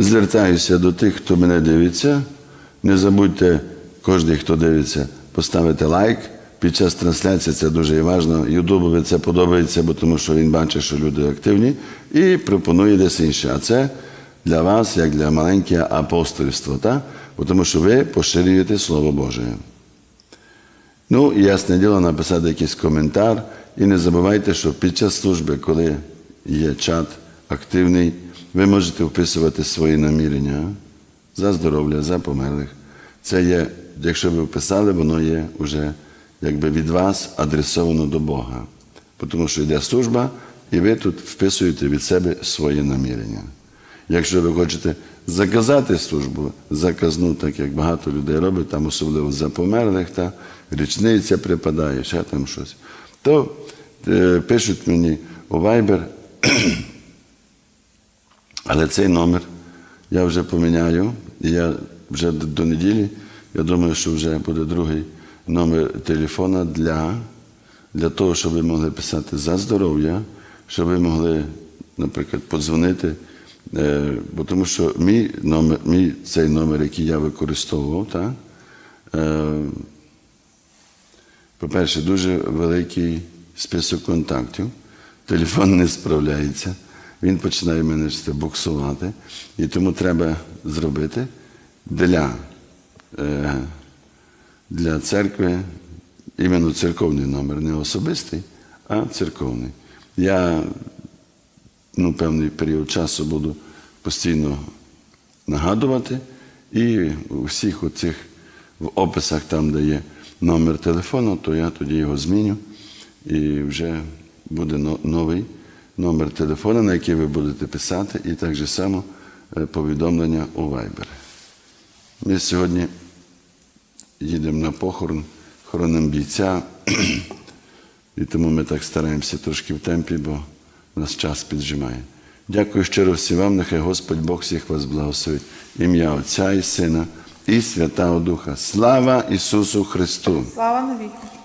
Звертаюся до тих, хто мене дивиться. Не забудьте, кожен, хто дивиться, поставити лайк. Під час трансляції це дуже важливо. Ютубові це подобається, бо тому що він бачить, що люди активні, і пропонує десь інше. А це для вас, як для маленького апостольства, так? Бо тому що ви поширюєте Слово Боже. Ну, і ясне діло, написати якийсь коментар. І не забувайте, що під час служби, коли є чат активний, ви можете вписувати свої намірення за здоров'я, за померлих. Це є, якщо ви вписали, воно є вже якби від вас адресовано до Бога. Тому що йде служба, і ви тут вписуєте від себе свої намірення. Якщо ви хочете заказати службу, заказну, так як багато людей робить, там особливо за померлих, та річниця припадає, ще там щось, то е, пишуть мені у Viber, але цей номер я вже поміняю, і я вже до, неділі, я думаю, що вже буде другий номер телефона для, для того, щоб ви могли писати за здоров'я, щоб ви могли, наприклад, подзвонити. Е, бо тому що мій номер, мій цей номер, який я використовував, так, е, по-перше, дуже великий список контактів. Телефон не справляється. Він починає мене це буксувати. І тому треба зробити для, е, для церкви іменно церковний номер, не особистий, а церковний. Я ну, певний період часу буду постійно нагадувати. І у всіх оцих в описах, там, де є номер телефону, то я тоді його зміню. І вже буде новий номер телефону, на який ви будете писати, і так же само е, повідомлення у Viber. Ми сьогодні їдемо на похорон, хоронимо бійця, і тому ми так стараємося трошки в темпі, бо нас час піджимає. Дякую щиро всім вам, нехай Господь Бог всіх вас благословить. Ім'я Отця і Сина і Святого Духа. Слава Ісусу Христу! Слава навіки.